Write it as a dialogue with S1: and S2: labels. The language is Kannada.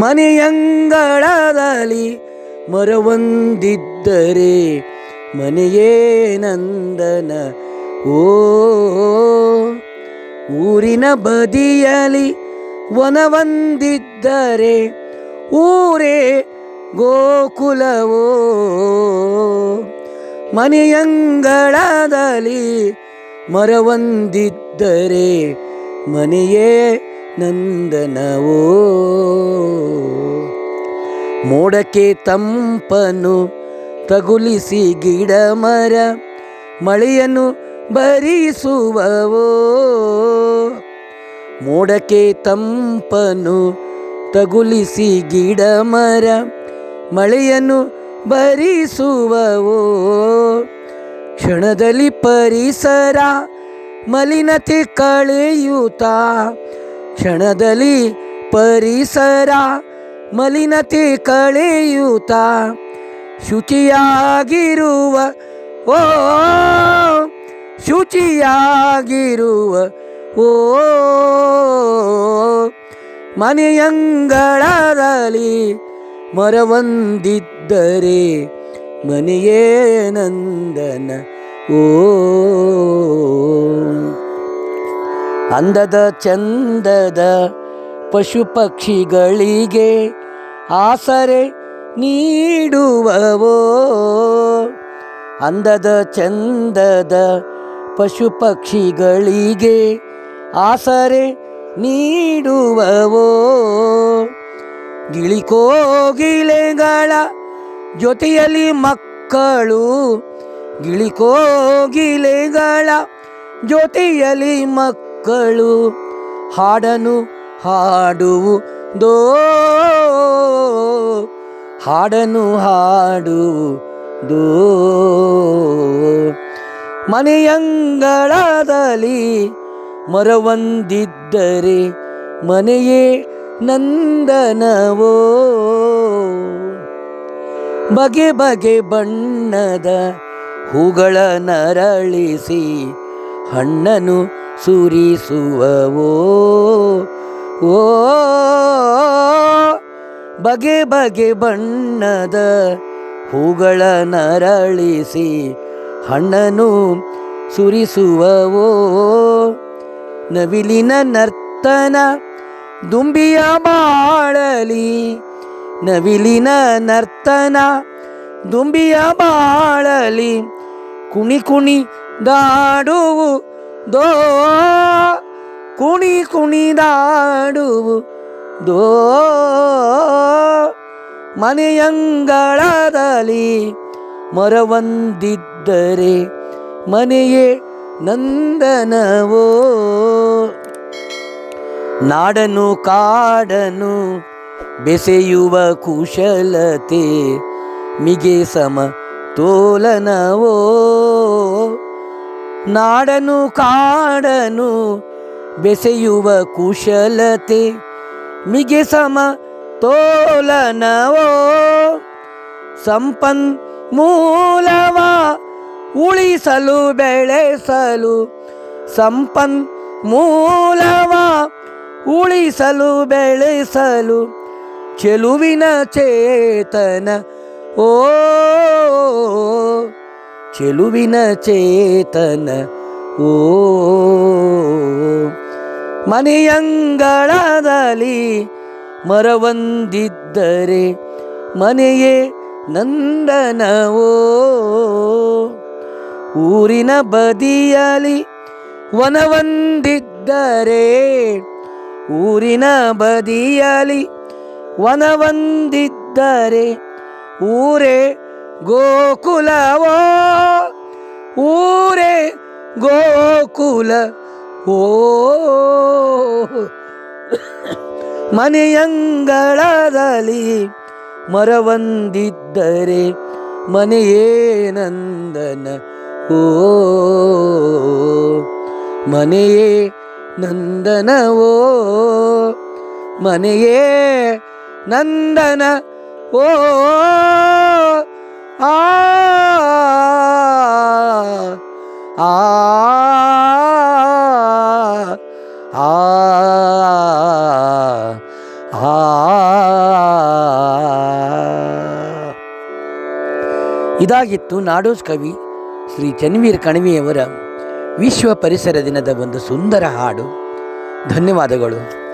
S1: ಮನೆಯಂಗಳದಲ್ಲಿ ಮರವೊಂದಿದ್ದರೆ ಮನೆಯೇ ನಂದನ. ಓ ಊರಿನ ಬದಿಯಲಿ ವನವೊಂದಿದ್ದರೆ ಊರೇ ಗೋಕುಲವೋ. ಮನೆಯಂಗಳದಲ್ಲಿ ಮರವೊಂದಿದ್ದರೆ ಮನೆಯೇ ನಂದನವೋ. ಮೋಡಕ್ಕೆ ತಂಪನು ತಗುಲಿಸಿ ಗಿಡ ಮರ ಮಳೆಯನ್ನು ಭರಿಸುವವೋ. ಮೋಡಕ್ಕೆ ತಂಪನು ತಗುಲಿಸಿ ಗಿಡ ಮರ ಮಳೆಯನ್ನು ಭರಿಸುವವೋ. ಕ್ಷಣದಲ್ಲಿ ಪರಿಸರ ಮಲಿನತೆ ಕಳೆಯುತ್ತಾ ಕ್ಷಣದಲ್ಲಿ ಪರಿಸರ ಮಲಿನತೆ ಕಳೆಯುತ್ತ ಶುಚಿಯಾಗಿರುವ ಓ ಶುಚಿಯಾಗಿರುವ ಓ ಮನೆಯಂಗಳದಲ್ಲಿ ಮರವೊಂದಿದ್ದರೆ ಮನೆಯೇ ನಂದನ ಓ. ಅಂದದ ಚಂದದ ಪಶು ಪಕ್ಷಿಗಳಿಗೆ ಆಸರೆ ನೀಡುವವೋ? ಅಂದದ ಚಂದದ ಪಶು ಪಕ್ಷಿಗಳಿಗೆ ಆಸರೆ ನೀಡುವವೋ? ಗಿಳಿಕೋಗಿಲೆಗಳ ಜೊತೆಯಲ್ಲಿ ಮಕ್ಕಳು, ಗಿಳಿಕೋಗಿಲೆಗಳ ಜೊತೆಯಲ್ಲಿ ಮಕ್ಕಳು ಹಾಡನು ಹಾಡುವು ದೋ. ಹಾಡನು ಹಾಡು ದೋ. ಮನೆಯಂಗಳದಲ್ಲಿ ಮರವೊಂದಿದ್ದರೆ ಮನೆಯೇ ನಂದನವೋ. ಬಗೆ ಬಗೆ ಬಣ್ಣದ ಹೂಗಳ ನರಳಿಸಿ ಹಣ್ಣನು ಸುರಿಸುವವೋ? ಓ, ಬಗೆ ಬಗೆ ಬಣ್ಣದ ಹೂಗಳ ನರಳಿಸಿ ಹಣ್ಣನು ಸುರಿಸುವವೋ? ನವಿಲಿನ ನರ್ತನ ದುಂಬಿಯ ಬಾಳಲಿ, ನವಿಲಿನ ನರ್ತನ ದುಂಬಿಯ ಬಾಳಲಿ, ಕುಣಿ ಕುಣಿ ದಾಡುವು ದೋ ಕುಣಿ ಕುಣಿದಾಡುವು. ದೋ ಮನೆಯಂಗಳದಲ್ಲಿ ಮರವಂದಿದ್ದರೆ ಮನೆಯೇ ನಂದನವೋ. ನಾಡನು ಕಾಡನು ಬೆಸೆಯುವ ಕುಶಲತೆ ಮಿಗೆ ಸಮ ತೋಲನವೋ. ನಾಡನು ಕಾಡನು ಬೆಸೆಯುವ ಕುಶಲತೆ, ಮಿಗೆ ಸಮ ತೋಲನವೋ? ಸಂಪನ್ಮೂಲವ ಉಳಿಸಲು ಬೆಳೆಸಲು ಸಂಪನ್ ಮೂಲವ ಉಳಿಸಲು ಬೆಳೆಸಲು ಚೆಲುವಿನ ಚೇತನ, ಓ ಚೆಲುವಿನ ಚೇತನ. ಓ ಮನೆಯಂಗಳದಲ್ಲಿ ಮರವಂದಿದ್ದರೆ ಮನೆಯೇ ನಂದನವೋ ಊರಿನ ಬದಿಯಲಿ ವನವಂದಿದ್ದರೆ ಊರಿನ ಬದಿಯಲಿ ವನವಂದಿದ್ದರೆ ಊರೇ ಗೋಕುಲವೋ? ಊರೇ ಗೋಕುಲ ಓ. ಮನೆಯಂಗಳದಲ್ಲಿ ಮರವಂದಿದ್ದರೆ ಮನೆಯೇ ನಂದನ ಓ. ಮನೆಯೇ ನಂದನವೋ ಮನೆಯೇ ನಂದನ ಓ. ಆ ಆ ಇದಾಗಿತ್ತು ನಾಡೋಸ್ ಕವಿ ಶ್ರೀ ಚನ್ವೀರ್ ಕಣವಿಯವರ ವಿಶ್ವ ಪರಿಸರ ದಿನದ ಒಂದು ಸುಂದರ ಹಾಡು ಧನ್ಯವಾದಗಳು